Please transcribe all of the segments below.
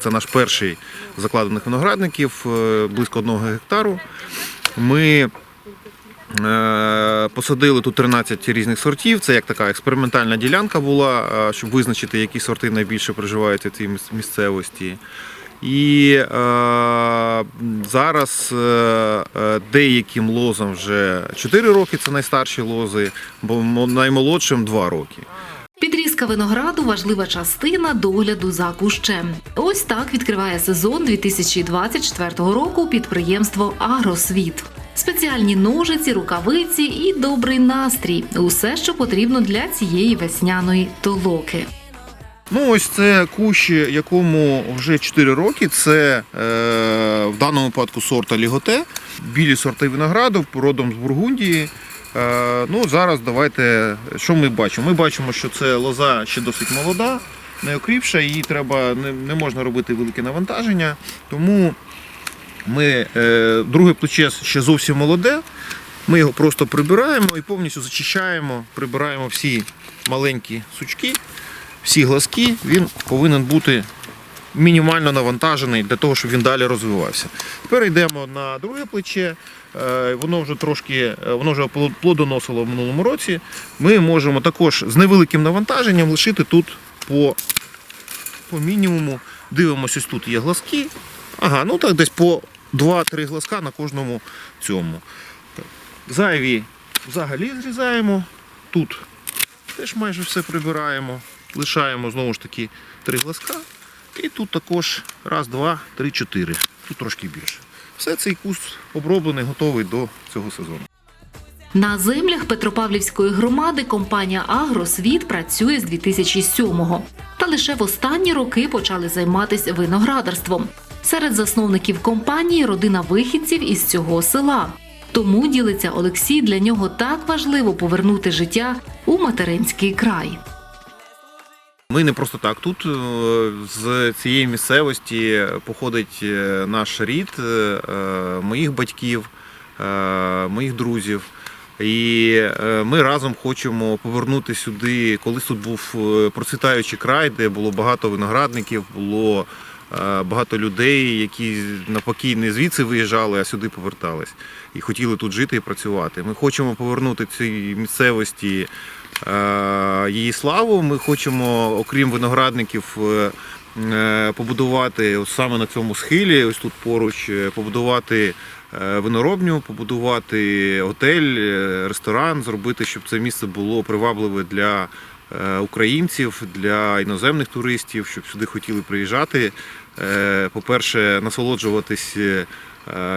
Це наш перший закладених виноградників, е, близько одного гектару. Ми е, посадили тут 13 різних сортів. Це як така експериментальна ділянка була, е, щоб визначити, які сорти найбільше проживають в цій місцевості. І е, зараз е, деяким лозам вже 4 роки, це найстарші лози, бо наймолодшим 2 роки. Підрізка винограду важлива частина догляду за кущем. Ось так відкриває сезон 2024 року підприємство Агросвіт. Спеціальні ножиці, рукавиці і добрий настрій усе, що потрібно для цієї весняної толоки. Ну, ось це кущ, якому вже 4 роки. Це е, в даному випадку сорта Ліготе, білі сорти винограду, родом з Бургундії. Е, ну, зараз давайте, що ми бачимо? Ми бачимо, що це лоза ще досить молода, не окріпша, її треба, не, не можна робити велике навантаження. Тому ми, е, друге плече ще зовсім молоде. Ми його просто прибираємо і повністю зачищаємо, прибираємо всі маленькі сучки всі глазки, він повинен бути мінімально навантажений для того, щоб він далі розвивався. Тепер йдемо на друге плече. Е, Воно вже трошки е, воно вже плодоносило в минулому році. Ми можемо також з невеликим навантаженням лишити тут по, по мінімуму. Дивимося, ось тут є глазки. Ага, ну так десь по 2-3 глазка на кожному цьому. Зайві взагалі зрізаємо. Тут теж майже все прибираємо. Лишаємо знову ж таки три глазка. І тут також раз, два, три, чотири. Тут трошки більше. Все цей куст оброблений, готовий до цього сезону. На землях Петропавлівської громади компанія Агросвіт працює з 2007-го. Та лише в останні роки почали займатися виноградарством. Серед засновників компанії родина вихідців із цього села. Тому ділиться Олексій, для нього так важливо повернути життя у материнський край. Ми не просто так. Тут е, з цієї місцевості походить е, наш рід е, моїх батьків, моїх друзів. І ми разом хочемо повернути сюди, колись тут був процвітаючий край, де було багато виноградників, було багато людей, які навпаки не звідси виїжджали, а сюди повертались і хотіли тут жити і працювати. Ми хочемо повернути цій місцевості її славу. Ми хочемо, окрім виноградників, е, е, побудувати саме на цьому схилі, ось тут поруч, е, побудувати е, виноробню, побудувати готель, е, ресторан, зробити, щоб це місце було привабливе для е, українців, для іноземних туристів, щоб сюди хотіли приїжджати. Е, По-перше, насолоджуватись е,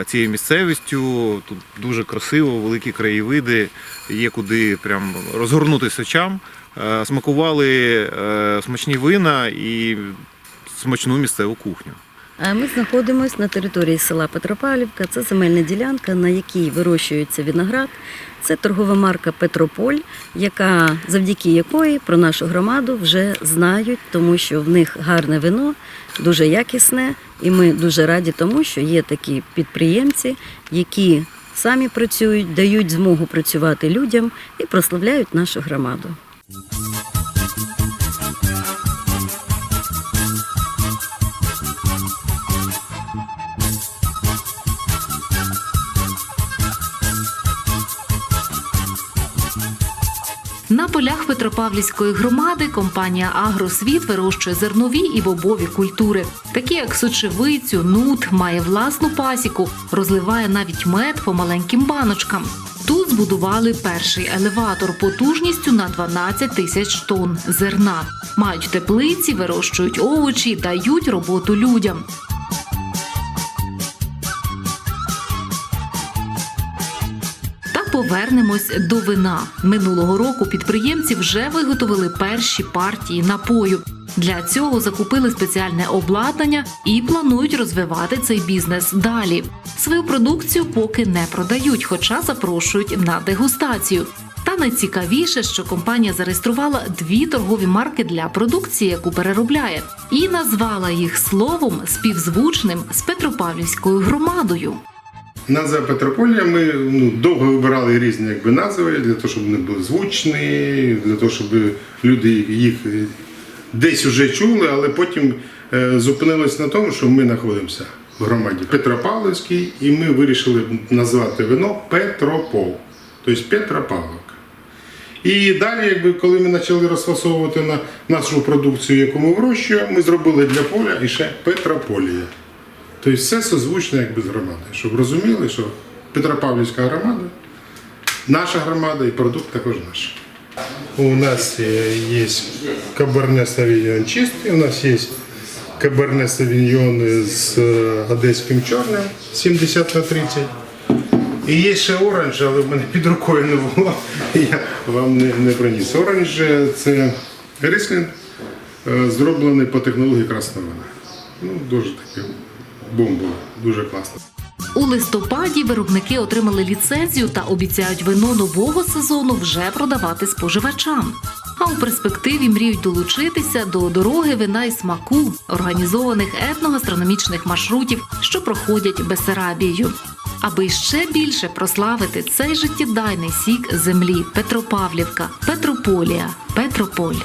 цією місцевістю. Тут дуже красиво, великі краєвиди, є куди прям розгорнутися очам. Е, Смакували е, смачні вина і смачну місцеву кухню. Ми знаходимося на території села Петропавлівка. Це земельна ділянка, на якій вирощується виноград. Це торгова марка Петрополь, яка завдяки якої про нашу громаду вже знають, тому що в них гарне вино, дуже якісне, і ми дуже раді тому, що є такі підприємці, які самі працюють, дають змогу працювати людям і прославляють нашу громаду. Полях Петропавлівської громади компанія Агросвіт вирощує зернові і бобові культури, такі як сочевицю, нут, має власну пасіку, розливає навіть мед по маленьким баночкам. Тут збудували перший елеватор потужністю на 12 тисяч тонн зерна. Мають теплиці, вирощують овочі, дають роботу людям. Повернемось до вина. Минулого року підприємці вже виготовили перші партії напою. Для цього закупили спеціальне обладнання і планують розвивати цей бізнес далі. Свою продукцію поки не продають, хоча запрошують на дегустацію. Та найцікавіше, що компанія зареєструвала дві торгові марки для продукції, яку переробляє, і назвала їх словом співзвучним з Петропавлівською громадою. Назва Петрополія ми ну, довго вибирали різні якби, назви для того, щоб вони були звучні, для того, щоб люди їх десь вже чули, але потім е, зупинились на тому, що ми знаходимося в громаді Петропавловській, і ми вирішили назвати вино Петропол, тобто Петропавловка. І далі, якби, коли ми почали розфасовувати на нашу продукцію, яку ми вирощуємо, ми зробили для поля і ще Петрополія. Тобто все созвучно якби, з громадою, щоб розуміли, що Петропавлівська громада, наша громада і продукт також наш. У нас є каберне савіньйон чистий, у нас є каберне савіньйон з е, одеським чорним 70 на 30. І є ще оранж, але в мене під рукою не було, я вам не, не приніс. Оранж е, це рислінг, е, зроблений по технології красного вина. Ну, дуже таке бомбове, дуже класно. У листопаді виробники отримали ліцензію та обіцяють вино нового сезону вже продавати споживачам. А у перспективі мріють долучитися до дороги вина і смаку, організованих етногастрономічних маршрутів, що проходять Бесарабією. Аби ще більше прославити цей життєдайний сік землі Петропавлівка, Петрополія, Петрополь.